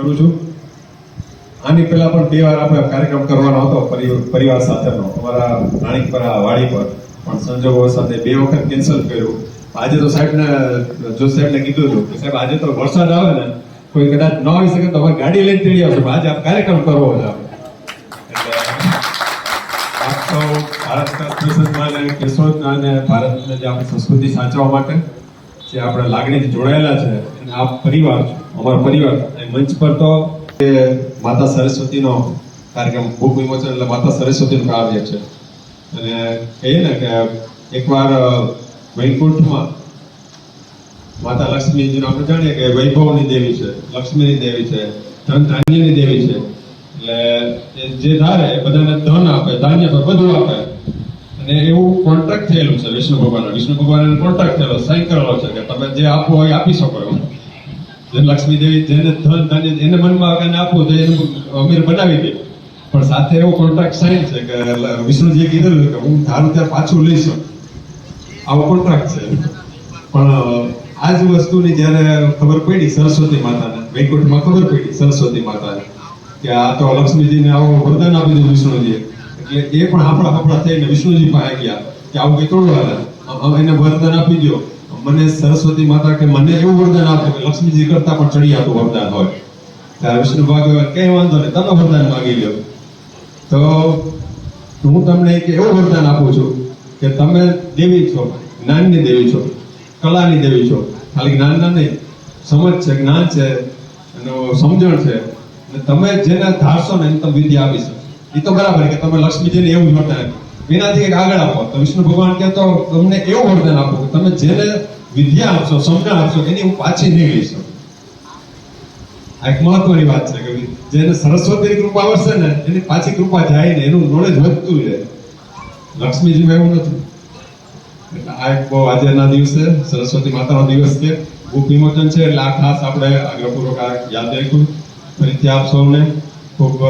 કરું છું. આની પહેલા પણ બે વાર આપણે કાર્યક્રમ કરવાનો હતો પરિ- પરિવાર સાથેનો. અમારા આ વાડી પર પણ સંજોગો સાથે બે વખત કેન્સલ કર્યું. આજે તો સાહેબને જો સાહેબને કીધું હતું કે સાહેબ, આજે તો વરસાદ આવે ને, કોઈ કદાચ ન આવી શકે તો અમારે ગાડી લઈને તેડી આવશે આજે આ કાર્યક્રમ કરવો છે આપ. સૌ ભારત પરિષદમાં અને અને ભારતને જે આપણી સંસ્કૃતિ સાચવવા માટે જે આપણે લાગણીથી જોડાયેલા છે અને આ પરિવાર અમારો પરિવાર એ મંચ પર તો એ માતા સરસ્વતીનો કાર્યક્રમ ભૂખ વિમોચન, એટલે માતા સરસ્વતીનું કાવ્ય છે. અને કહીએ ને કે એકવાર વૈકુંઠમાં માતા લક્ષ્મીજીનું આપણે જાણીએ કે વૈભવની દેવી છે, લક્ષ્મીની દેવી છે ધન ધાન્યની દેવી છે. એટલે જે ધારે બધાને ધન આપે, ધાન્ય પર બધું આપે. અને એવું કોન્ટ્રાક્ટ થયેલું છે, વિષ્ણુ ભગવાન વિષ્ણુ ભગવાન કોન્ટ્રાક્ટ થયેલો સાઈન કરેલો છે કે તમે જે આપો હોય આપી શકો એમ. જેમ લક્ષ્મી દેવી જેને ધન, ધાન્ય, એને મનમાં આગળ આપવું તો એને અમીર બનાવી દે. પણ સાથે એવો કોન્ટ્રાક્ટ સાઈન છે કે વિષ્ણુજીએ કીધેલું કે હું ધારું ત્યાં પાછું લઈશ. આવો કોન્ટ્રાક્ટ છે. પણ આ જ વસ્તુની જ્યારે ખબર પડી સરસ્વતી માતાને, વૈકુંઠમાં ખબર પડી સરસ્વતી માતાને, કે આ તો લક્ષ્મીજીને આવો વરદાન આપી દીધું વિષ્ણુજીએ. એટલે એ પણ આપણા આપણા થઈને વિષ્ણુજી પાસે ગયા કે આવું કંઈ તોડવા એને વરદાન આપી દો મને સરસ્વતી માતા કે મને એવું વરદાન આપો કે લક્ષ્મીજી કરતા પણ ચડી આપતું વરદાન હોય. ત્યારે વિષ્ણુ ભાગવત કઈ વાંધો નહીં, તમે વરદાન માગી લ્યો. તો હું તમને એક એવું વરદાન આપું છું કે તમે દેવી છો, જ્ઞાનની દેવી છો, કલાની દેવી છો. ખાલી જ્ઞાનના નહીં, સમજ છે, જ્ઞાન છે, એનો સમજણ છે. તમે જેને ધારશો ને એને તમે વિદ્યા આપી શકો તો બરાબર કે તમે લક્ષ્મીજીને એવું વરદાન. એનાથી એક આગળ આપો તો વિષ્ણુ ભગવાન તો તમને એવું વરદાન આપો કે તમે જેને વિદ્યા આપશો સમજણ આપશો, એની હું પાછી નહીં શકું. આ એક મહત્વની વાત છે કે જેને સરસ્વતીની કૃપા આવશે ને, એની પાછી કૃપા જાય ને, એનું નોલેજ વધતું રહે લક્ષ્મીજી એવું નથી એટલે આ એક બહુ આજના દિવસે સરસ્વતી માતાનો દિવસ છે. ભૂખ વિમોચન છે, એટલે આ ખાસ આપણે આગ્રહપૂર્વક યાદ રાખ્યું ફરીથી આપ સૌને ખૂબ